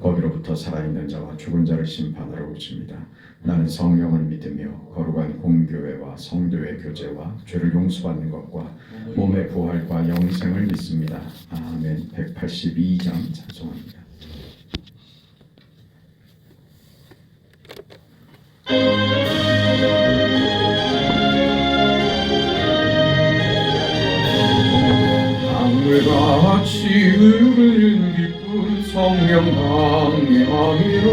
거기로부터 살아있는 자와 죽은 자를 심판하러 오십니다. 나는 성령을 믿으며 거룩한 공교회와 성도의 교제와 죄를 용서받는 것과 몸의 부활과 영생을 믿습니다. 아멘. 182장 찬송합니다. 흐르는 기쁜 성령 강림함이라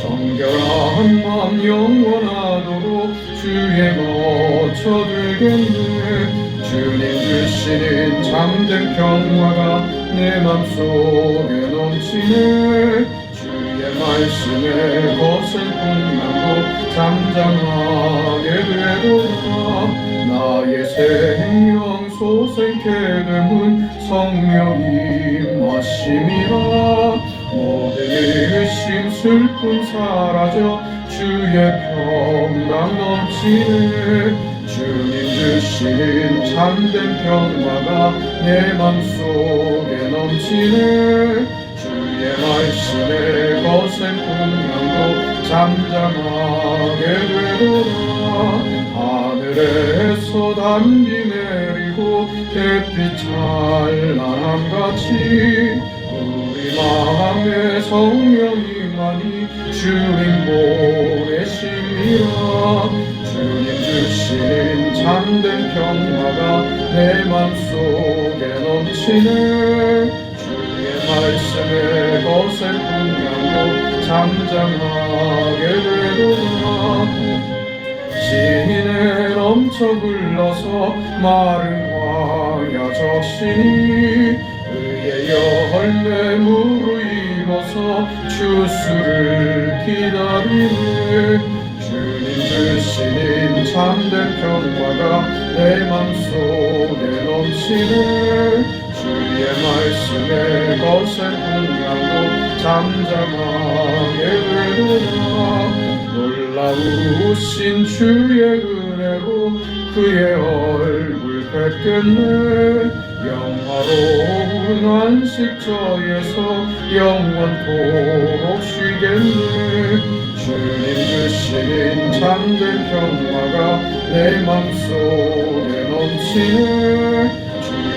정결한 맘 영원하도록 주의 거처 되겠네. 주님 주시는 참된 평화가 내 맘속에 넘치네. 주의 말씀에 거센 풍랑도 잠잠하게 되도다. 나의 생명 소생케 됨은 성령이 마심이라 모든 의심 슬픔 사라져 주의 평강 넘치네. 주님 주시는 참된 평화가 내 맘속에 넘치네. 주의 말씀에 거센 풍랑도 잠잠하게 되도다 하늘에서 단비 내리고 햇빛 찬란함같이 우리 마음에 성령이만이 주님 보내심이라. 주님 주시는 참된 평화가 내 맘속에 넘치네. 주의 말씀에 거센 풍랑도 잠잠하게 되도다 진에 넘쳐 흘러서 마른 광야 적신이 의의 열매 무르익어서 주수를 기다리네. 주님 주시는 참된 평화가 내 맘속에 넘치네. 주의 말씀에 거센 풍랑도 잠잠하게 되도다 놀라우신 주의 은혜로 그의 얼굴 뵙겠네. 영화로운 안식처에서 영원토록 쉬겠네. 주님 주시는 참된 평화가 내 맘속에 넘치네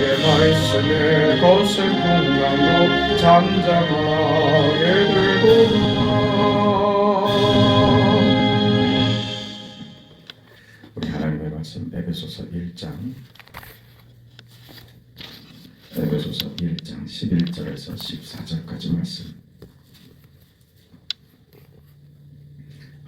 주의 말씀에 거센 풍랑도 잠잠하게 되도다 우리 하나님의 말씀 에베소서 1장. 에베소서 1장 11절에서 14절까지 말씀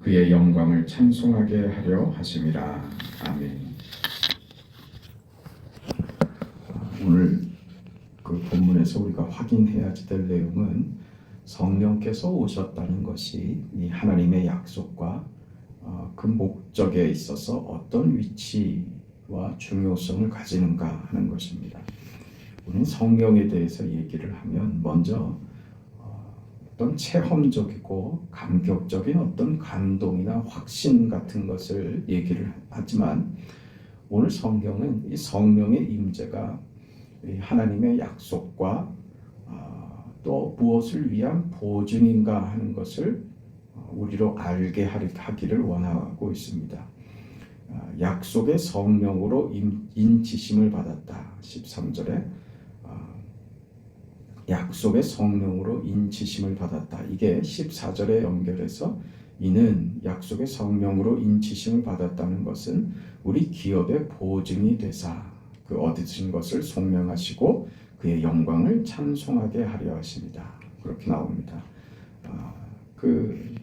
그의 영광을 찬송하게 하려 하심이라 아멘. 오늘 그 본문에서 우리가 확인해야 될 내용은 성령께서 오셨다는 것이 이 하나님의 약속과 어, 그 목적에 있어서 어떤 위치와 중요성을 가지는가 하는 것입니다. 우리는 성령에 대해서 얘기를 하면 먼저 어, 어떤 체험적이고 감격적인 어떤 감동이나 확신 같은 것을 얘기를 하지만 오늘 성경은 이 성령의 임재가 하나님의 약속과 어, 또 무엇을 위한 보증인가 하는 것을 우리로 알게 하기를 원하고 있습니다. 아, 약속의 성령으로 인치심을 받았다. 13절에 아, 약속의 성령으로 인치심을 받았다. 이게 14절에 연결해서 이는 약속의 성령으로 인치심을 받았다는 것은 우리 기업의 보증이 되사 그 얻으신 것을 송명하시고 그의 영광을 찬송하게 하려 하십니다. 그렇게 나옵니다. 아, 그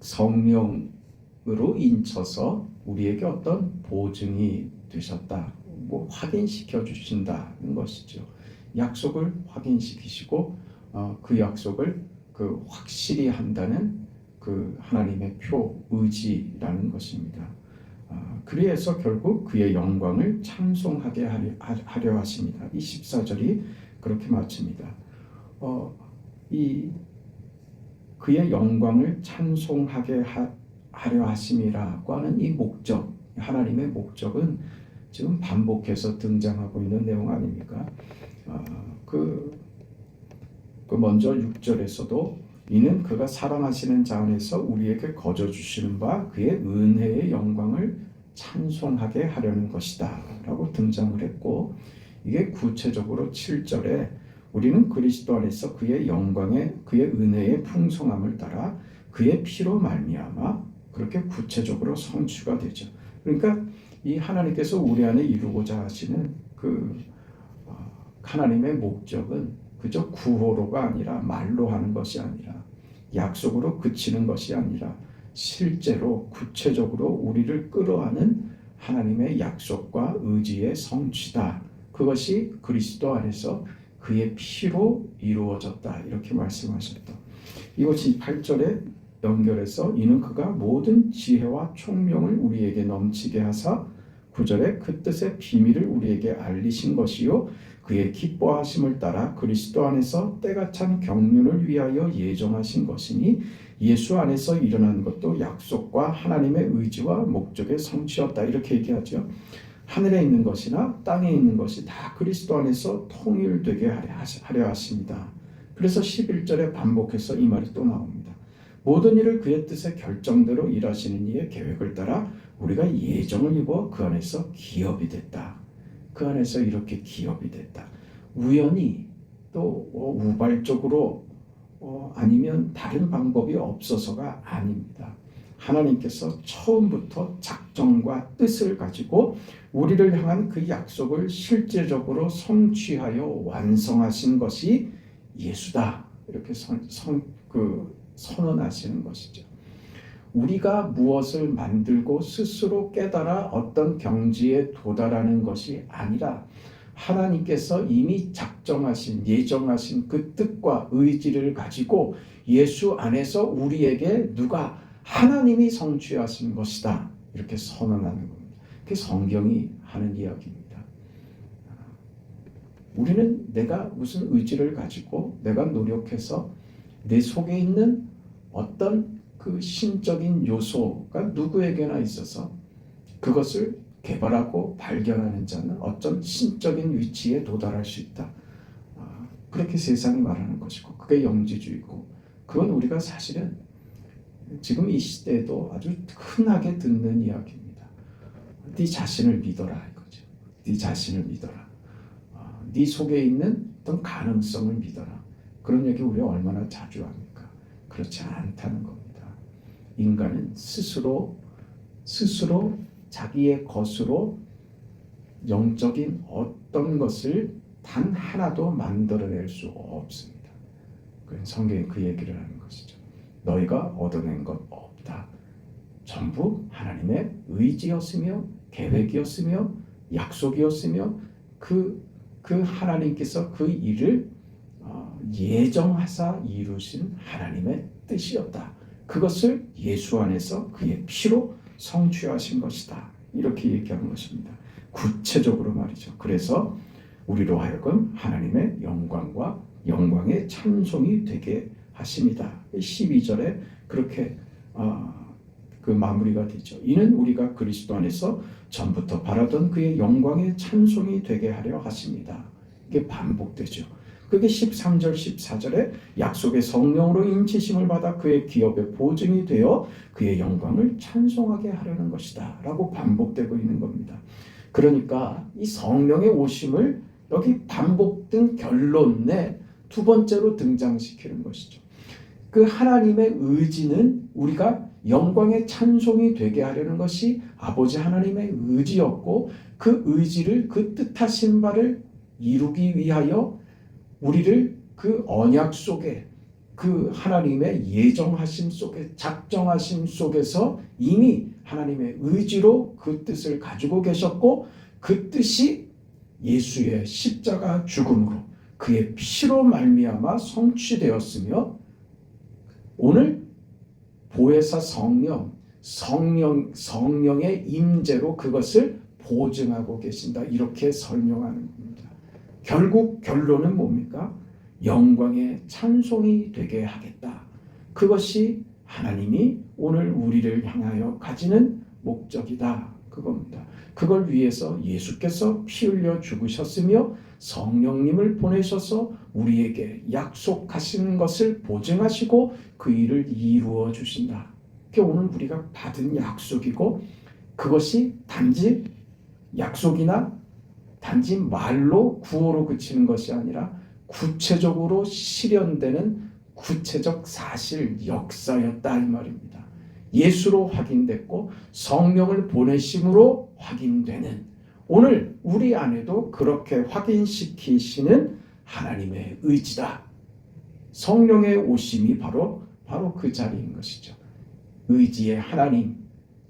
성령으로 인쳐서 우리에게 어떤 보증이 되셨다. 뭐 확인시켜 주신다는 것이죠. 약속을 확인시키시고 어, 그 약속을 그 확실히 한다는 그 하나님의 표 의지라는 것입니다. 아, 그래서 결국 그의 영광을 찬송하게 하려, 하십니다. 이 14절이 그렇게 마칩니다. 어, 이 그의 영광을 찬송하게 하, 하려 하심이라고 하는 이 목적, 하나님의 목적은 지금 반복해서 등장하고 있는 내용 아닙니까? 아, 그, 그 먼저 6절에서도 이는 그가 사랑하시는 자 안에서 우리에게 거저 주시는 바 그의 은혜의 영광을 찬송하게 하려는 것이다 라고 등장을 했고 이게 구체적으로 7절에 우리는 그리스도 안에서 그의 영광의 그의 은혜의 풍성함을 따라 그의 피로 말미암아 그렇게 구체적으로 성취가 되죠. 그러니까 이 하나님께서 우리 안에 이루고자 하시는 그 어, 하나님의 목적은 그저 구호로가 아니라 말로 하는 것이 아니라 약속으로 그치는 것이 아니라 실제로 구체적으로 우리를 끌어안는 하나님의 약속과 의지의 성취다. 그것이 그리스도 안에서 그의 피로 이루어졌다. 이렇게 말씀하셨다. 이것이 8절에 연결해서 이는 그가 모든 지혜와 총명을 우리에게 넘치게 하사 9절에 그 뜻의 비밀을 우리에게 알리신 것이요 그의 기뻐하심을 따라 그리스도 안에서 때가 찬 경륜을 위하여 예정하신 것이니 예수 안에서 일어난 것도 약속과 하나님의 의지와 목적의 성취였다 이렇게 얘기하죠. 하늘에 있는 것이나 땅에 있는 것이 다 그리스도 안에서 통일되게 하려 하십니다. 그래서 11절에 반복해서 이 말이 또 나옵니다. 모든 일을 그의 뜻의 결정대로 일하시는 이의 계획을 따라 우리가 예정을 입어 그 안에서 기업이 됐다. 그 안에서 이렇게 기업이 됐다. 우연히 또 어, 우발적으로 어, 아니면 다른 방법이 없어서가 아닙니다. 하나님께서 처음부터 작정과 뜻을 가지고 우리를 향한 그 약속을 실제적으로 성취하여 완성하신 것이 예수다. 이렇게 선, 선, 그 선언하시는 것이죠. 우리가 무엇을 만들고 스스로 깨달아 어떤 경지에 도달하는 것이 아니라 하나님께서 이미 작정하신 예정하신 그 뜻과 의지를 가지고 예수 안에서 우리에게 누가 하나님이 성취하신 것이다 이렇게 선언하는 겁니다. 그게 성경이 하는 이야기입니다. 우리는 내가 무슨 의지를 가지고 내가 노력해서 내 속에 있는 어떤 그 신적인 요소가 누구에게나 있어서 그것을 개발하고 발견하는 자는 어떤 신적인 위치에 도달할 수 있다. 아, 그렇게 세상이 말하는 것이고 그게 영지주의고 그건 우리가 사실은 지금 이 시대에도 아주 흔하게 듣는 이야기입니다. 네 자신을 믿어라 이거죠. 네 자신을 믿어라. 아, 네 속에 있는 어떤 가능성을 믿어라. 그런 얘기 우리 얼마나 자주 합니까? 그렇지 않다는 겁니다. 인간은 스스로 스스로 자기의 것으로 영적인 어떤 것을 단 하나도 만들어낼 수 없습니다. 성경이 그 얘기를 하는 것이죠. 너희가 얻어낸 것 없다. 전부 하나님의 의지였으며 계획이었으며 약속이었으며 그, 그 하나님께서 그 일을 어, 예정하사 이루신 하나님의 뜻이었다. 그것을 예수 안에서 그의 피로 성취하신 것이다. 이렇게 얘기하는 것입니다. 구체적으로 말이죠. 그래서 우리로 하여금 하나님의 영광과 영광의 찬송이 되게 하십니다. 12절에 그렇게 어, 그 마무리가 되죠. 이는 우리가 그리스도 안에서 전부터 바라던 그의 영광의 찬송이 되게 하려 하십니다. 이게 반복되죠. 그게 13절 14절에 약속의 성령으로 인치심을 받아 그의 기업의 보증이 되어 그의 영광을 찬송하게 하려는 것이다 라고 반복되고 있는 겁니다. 그러니까 이 성령의 오심을 여기 반복된 결론에 두 번째로 등장시키는 것이죠. 그 하나님의 의지는 우리가 영광의 찬송이 되게 하려는 것이 아버지 하나님의 의지였고 그 의지를 그 뜻하신 바를 이루기 위하여 우리를 그 언약 속에 그 하나님의 예정하심 속에 작정하심 속에서 이미 하나님의 의지로 그 뜻을 가지고 계셨고 그 뜻이 예수의 십자가 죽음으로 그의 피로 말미암아 성취되었으며 오늘 보혜사 성령 성령 성령의 임재로 그것을 보증하고 계신다 이렇게 설명하는 겁니다. 결국 결론은 뭡니까? 영광의 찬송이 되게 하겠다. 그것이 하나님이 오늘 우리를 향하여 가지는 목적이다. 그겁니다. 그걸 위해서 예수께서 피 흘려 죽으셨으며 성령님을 보내셔서 우리에게 약속하신 것을 보증하시고 그 일을 이루어 주신다. 그게 오늘 우리가 받은 약속이고 그것이 단지 약속이나 단지 말로 구호로 그치는 것이 아니라 구체적으로 실현되는 구체적 사실 역사였다 이 말입니다. 예수로 확인됐고 성령을 보내심으로 확인되는 오늘 우리 안에도 그렇게 확인시키시는 하나님의 의지다. 성령의 오심이 바로 바로 그 자리인 것이죠. 의지의 하나님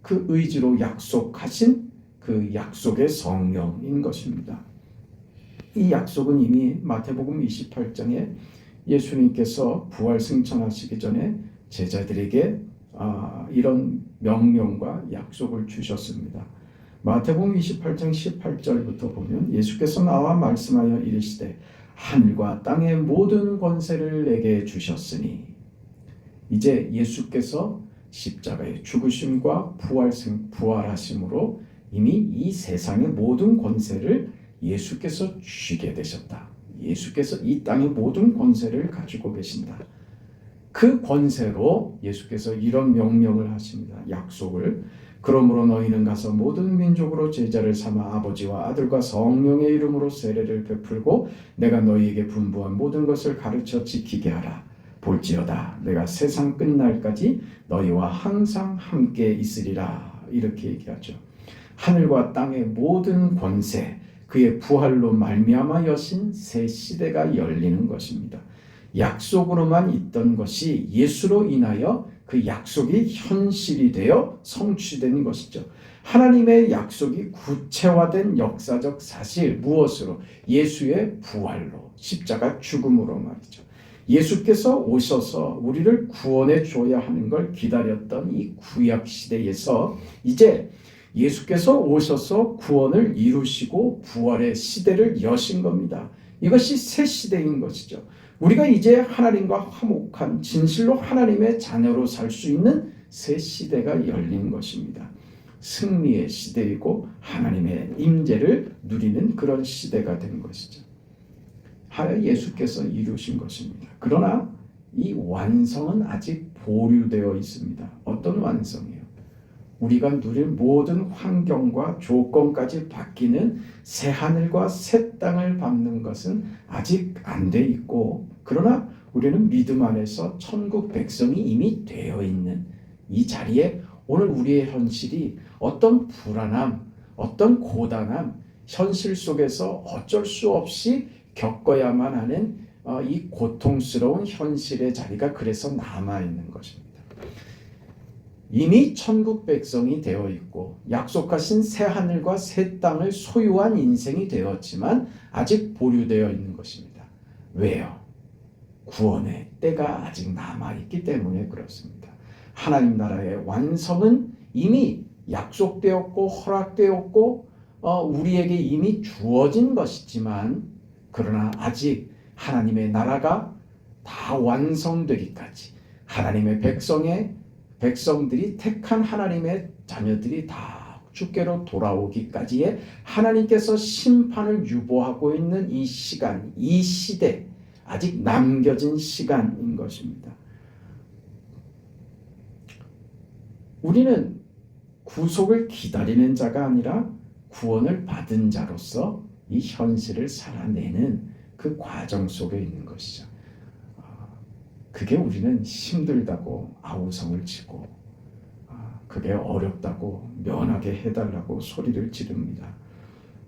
그 의지로 약속하신 그 약속의 성령인 것입니다. 이 약속은 이미 마태복음 28장에 예수님께서 부활 승천하시기 전에 제자들에게 아, 이런 명령과 약속을 주셨습니다. 마태복음 28장 18절부터 보면 예수께서 나와 말씀하여 이르시되 하늘과 땅의 모든 권세를 내게 주셨으니 이제 예수께서 십자가의 죽으심과 부활승 부활하심으로 이미 이 세상의 모든 권세를 예수께서 주시게 되셨다. 예수께서 이 땅의 모든 권세를 가지고 계신다. 그 권세로 예수께서 이런 명령을 하십니다. 약속을 그러므로 너희는 가서 모든 민족으로 제자를 삼아 아버지와 아들과 성령의 이름으로 세례를 베풀고 내가 너희에게 분부한 모든 것을 가르쳐 지키게 하라. 볼지어다 내가 세상 끝날까지 너희와 항상 함께 있으리라. 이렇게 얘기하죠. 하늘과 땅의 모든 권세 그의 부활로 말미암아 여신 새 시대가 열리는 것입니다. 약속으로만 있던 것이 예수로 인하여 그 약속이 현실이 되어 성취된 것이죠. 하나님의 약속이 구체화된 역사적 사실 무엇으로 예수의 부활로 십자가 죽음으로 말이죠. 예수께서 오셔서 우리를 구원해 줘야 하는 걸 기다렸던 이 구약 시대에서 이제 예수께서 오셔서 구원을 이루시고 부활의 시대를 여신 겁니다. 이것이 새 시대인 것이죠. 우리가 이제 하나님과 화목한 진실로 하나님의 자녀로 살 수 있는 새 시대가 열린 것입니다. 승리의 시대이고 하나님의 임재를 누리는 그런 시대가 된 것이죠. 하여 예수께서 이루신 것입니다. 그러나 이 완성은 아직 보류되어 있습니다. 어떤 완성이요? 우리가 누릴 모든 환경과 조건까지 바뀌는 새 하늘과 새 땅을 밟는 것은 아직 안 돼 있고 그러나 우리는 믿음 안에서 천국 백성이 이미 되어 있는 이 자리에 오늘 우리의 현실이 어떤 불안함, 어떤 고단함, 현실 속에서 어쩔 수 없이 겪어야만 하는 어, 이 고통스러운 현실의 자리가 그래서 남아 있는 것입니다. 이미 천국 백성이 되어 있고 약속하신 새 하늘과 새 땅을 소유한 인생이 되었지만 아직 보류되어 있는 것입니다. 왜요? 구원의 때가 아직 남아 있기 때문에 그렇습니다. 하나님 나라의 완성은 이미 약속되었고 허락되었고 어, 우리에게 이미 주어진 것이지만 그러나 아직 하나님의 나라가 다 완성되기까지 하나님의 백성의 백성들이 택한 하나님의 자녀들이 다 주께로 돌아오기까지의 하나님께서 심판을 유보하고 있는 이 시간, 이 시대, 아직 남겨진 시간인 것입니다. 우리는 구속을 기다리는 자가 아니라 구원을 받은 자로서 이 현실을 살아내는 그 과정 속에 있는 것이죠. 그게 우리는 힘들다고 아우성을 치고 아, 그게 어렵다고 면하게 해달라고 소리를 지릅니다.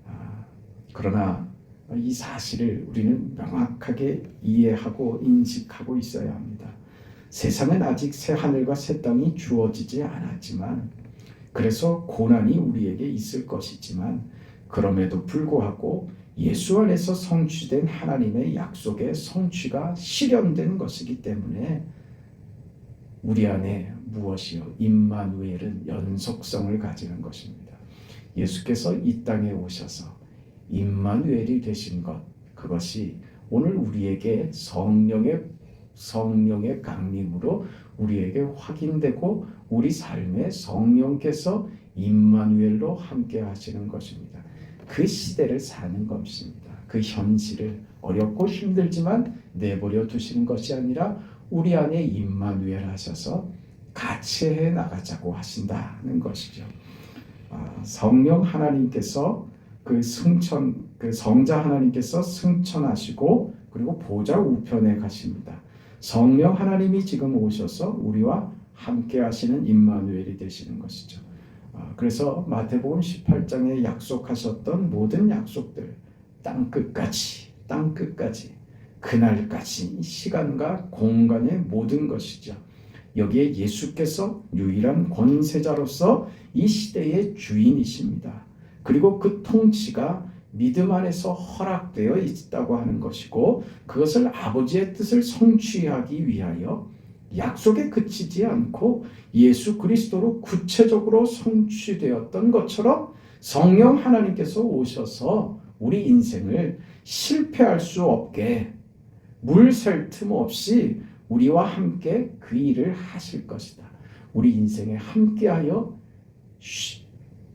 아, 그러나 이 사실을 우리는 명확하게 이해하고 인식하고 있어야 합니다. 세상은 아직 새 하늘과 새 땅이 주어지지 않았지만 그래서 고난이 우리에게 있을 것이지만 그럼에도 불구하고 예수 안에서 성취된 하나님의 약속의 성취가 실현된 것이기 때문에 우리 안에 무엇이요? 임마누엘은 연속성을 가지는 것입니다. 예수께서 이 땅에 오셔서 임마누엘이 되신 것 그것이 오늘 우리에게 성령의 성령의 강림으로 우리에게 확인되고 우리 삶에 성령께서 임마누엘로 함께 하시는 것입니다. 그 시대를 사는 것입니다. 그 현실을 어렵고 힘들지만 내버려 두시는 것이 아니라 우리 안에 임마누엘 하셔서 같이 해 나가자고 하신다는 것이죠. 아, 성령 하나님께서 그 승천 그 성자 하나님께서 승천하시고 그리고 보좌 우편에 가십니다. 성령 하나님이 지금 오셔서 우리와 함께 하시는 임마누엘이 되시는 것이죠. 아, 그래서 마태복음 18장에 약속하셨던 모든 약속들 땅 끝까지 땅 끝까지 그날까지 시간과 공간의 모든 것이죠. 여기에 예수께서 유일한 권세자로서 이 시대의 주인이십니다. 그리고 그 통치가 믿음 안에서 허락되어 있다고 하는 것이고 그것을 아버지의 뜻을 성취하기 위하여 약속에 그치지 않고 예수 그리스도로 구체적으로 성취되었던 것처럼 성령 하나님께서 오셔서 우리 인생을 실패할 수 없게 물샐 틈 없이 우리와 함께 그 일을 하실 것이다. 우리 인생에 함께하여 쉬-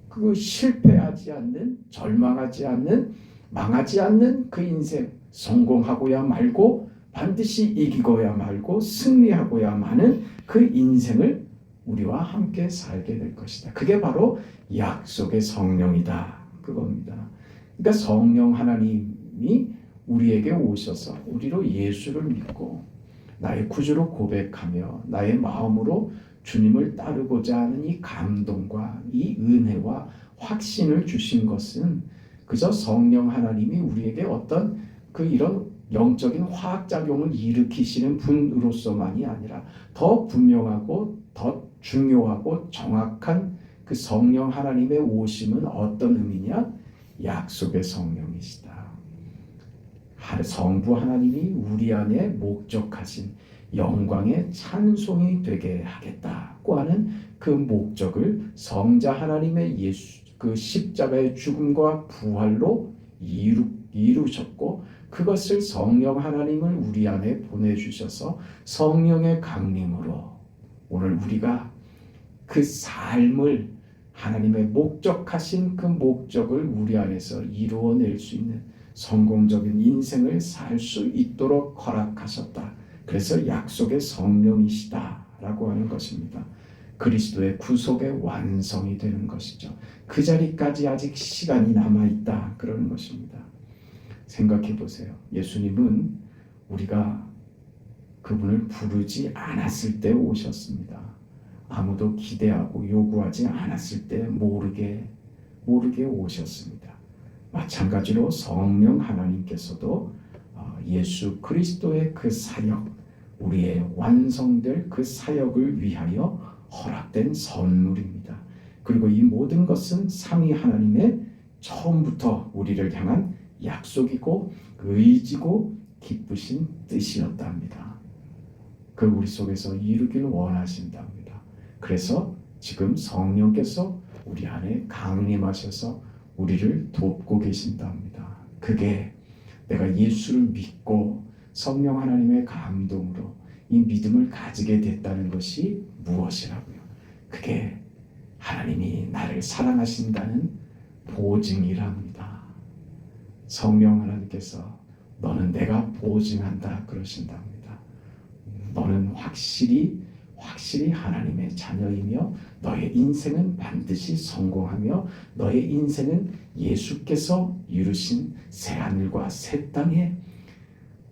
그 실패하지 않는 절망하지 않는 망하지 않는 그 인생 성공하고야 말고 반드시 이기고야 말고 승리하고야 마는 그 인생을 우리와 함께 살게 될 것이다. 그게 바로 약속의 성령이다. 그겁니다. 그러니까 성령 하나님이 우리에게 오셔서 우리로 예수를 믿고 나의 구주로 고백하며 나의 마음으로 주님을 따르고자 하는 이 감동과 이 은혜와 확신을 주신 것은 그저 성령 하나님이 우리에게 어떤 그 이런 영적인 화학작용을 일으키시는 분으로서만이 아니라 더 분명하고 더 중요하고 정확한 그 성령 하나님의 오심은 어떤 의미냐? 약속의 성령이시다. 하- 성부 하나님이 우리 안에 목적하신 영광의 찬송이 되게 하겠다고 하는 그 목적을 성자 하나님의 예수 그 십자가의 죽음과 부활로 이루, 이루셨고 그것을 성령 하나님을 우리 안에 보내주셔서 성령의 강림으로 오늘 우리가 그 삶을 하나님의 목적하신 그 목적을 우리 안에서 이루어낼 수 있는 성공적인 인생을 살 수 있도록 허락하셨다. 그래서 약속의 성령이시다라고 하는 것입니다. 그리스도의 구속의 완성이 되는 것이죠. 그 자리까지 아직 시간이 남아 있다 그러는 것입니다. 생각해 보세요. 예수님은 우리가 그분을 부르지 않았을 때 오셨습니다. 아무도 기대하고 요구하지 않았을 때 모르게 모르게 오셨습니다. 마찬가지로 성령 하나님께서도 어, 예수 그리스도의 그 사역, 우리의 완성될 그 사역을 위하여 허락된 선물입니다. 그리고 이 모든 것은 삼위 하나님의 처음부터 우리를 향한 약속이고 의지고 기쁘신 뜻이었답니다. 그 우리 속에서 이루기를 원하신답니다. 그래서 지금 성령께서 우리 안에 강림하셔서 우리를 돕고 계신답니다. 그게 내가 예수를 믿고 성령 하나님의 감동으로 이 믿음을 가지게 됐다는 것이 무엇이라고요? 그게 하나님이 나를 사랑하신다는 보증이랍니다. 성령 하나님께서 너는 내가 보증한다 그러신답니다. 너는 확실히 확실히 하나님의 자녀이며 너의 인생은 반드시 성공하며 너의 인생은 예수께서 이루신 새 하늘과 새 땅에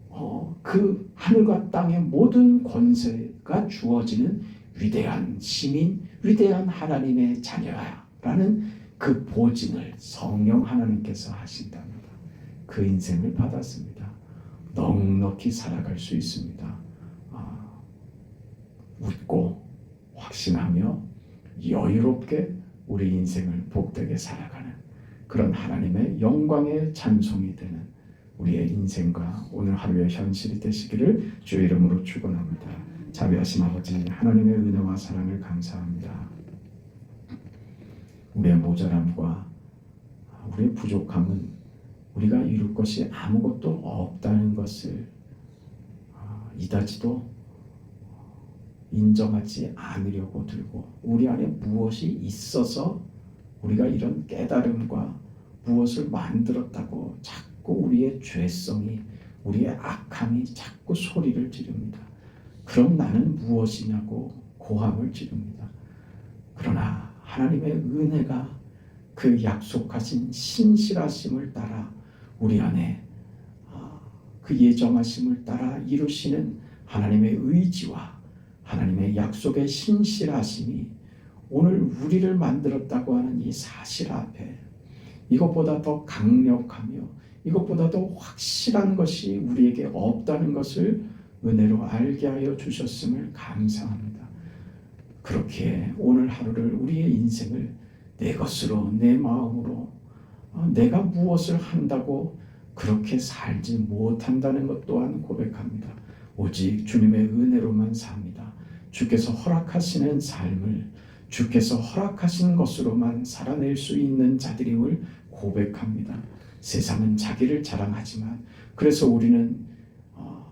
어, 그 하늘과 땅의 모든 권세가 주어지는 위대한 시민, 위대한 하나님의 자녀야라는 그 보증을 성령 하나님께서 하신답니다. 그 인생을 받았습니다. 넉넉히 살아갈 수 있습니다. 아, 웃고 확신하며 여유롭게 우리 인생을 복되게 살아가는 그런 하나님의 영광의 찬송이 되는 우리의 인생과 오늘 하루의 현실이 되시기를 주의 이름으로 축원합니다. 자비하신 아버지 하나님의 은혜와 사랑을 감사합니다. 우리의 모자람과 우리의 부족함은 우리가 이룰 것이 아무것도 없다는 것을 아, 이다지도 인정하지 않으려고 들고 우리 안에 무엇이 있어서 우리가 이런 깨달음과 무엇을 만들었다고 자꾸 우리의 죄성이 우리의 악함이 자꾸 소리를 지릅니다. 그럼 나는 무엇이냐고 고함을 지릅니다. 그러나 하나님의 은혜가 그 약속하신 신실하심을 따라 우리 안에 아, 그 예정하심을 따라 이루시는 하나님의 의지와 하나님의 약속의 신실하심이 오늘 우리를 만들었다고 하는 이 사실 앞에 이것보다 더 강력하며 이것보다 더 확실한 것이 우리에게 없다는 것을 은혜로 알게 하여 주셨음을 감사합니다. 그렇게 오늘 하루를 우리의 인생을 내 것으로 내 마음으로 어, 내가 무엇을 한다고 그렇게 살지 못한다는 것 또한 고백합니다. 오직 주님의 은혜로만 삽니다. 주께서 허락하시는 삶을 주께서 허락하신 것으로만 살아낼 수 있는 자들임을 고백합니다. 세상은 자기를 자랑하지만 그래서 우리는 어,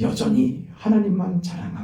여전히 하나님만 자랑하고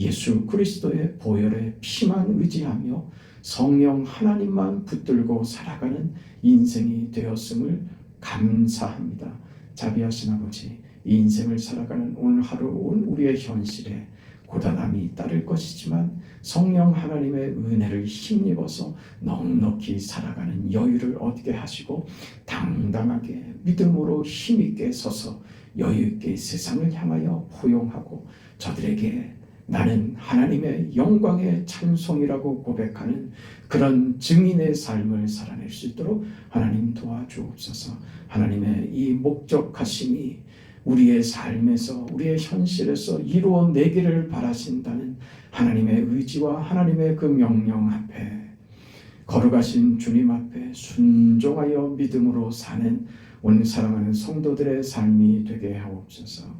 예수 그리스도의 보혈의 피만 의지하며 성령 하나님만 붙들고 살아가는 인생이 되었음을 감사합니다. 자비하신 아버지, 이 인생을 살아가는 오늘 하루 온 우리의 현실에 고단함이 따를 것이지만 성령 하나님의 은혜를 힘입어서 넉넉히 살아가는 여유를 얻게 하시고 당당하게 믿음으로 힘있게 서서 여유있게 세상을 향하여 포용하고 저들에게 나는 하나님의 영광의 찬송이라고 고백하는 그런 증인의 삶을 살아낼 수 있도록 하나님 도와주옵소서. 하나님의 이 목적하심이 우리의 삶에서 우리의 현실에서 이루어내기를 바라신다는 하나님의 의지와 하나님의 그 명령 앞에 거룩하신 주님 앞에 순종하여 믿음으로 사는 오늘 사랑하는 성도들의 삶이 되게 하옵소서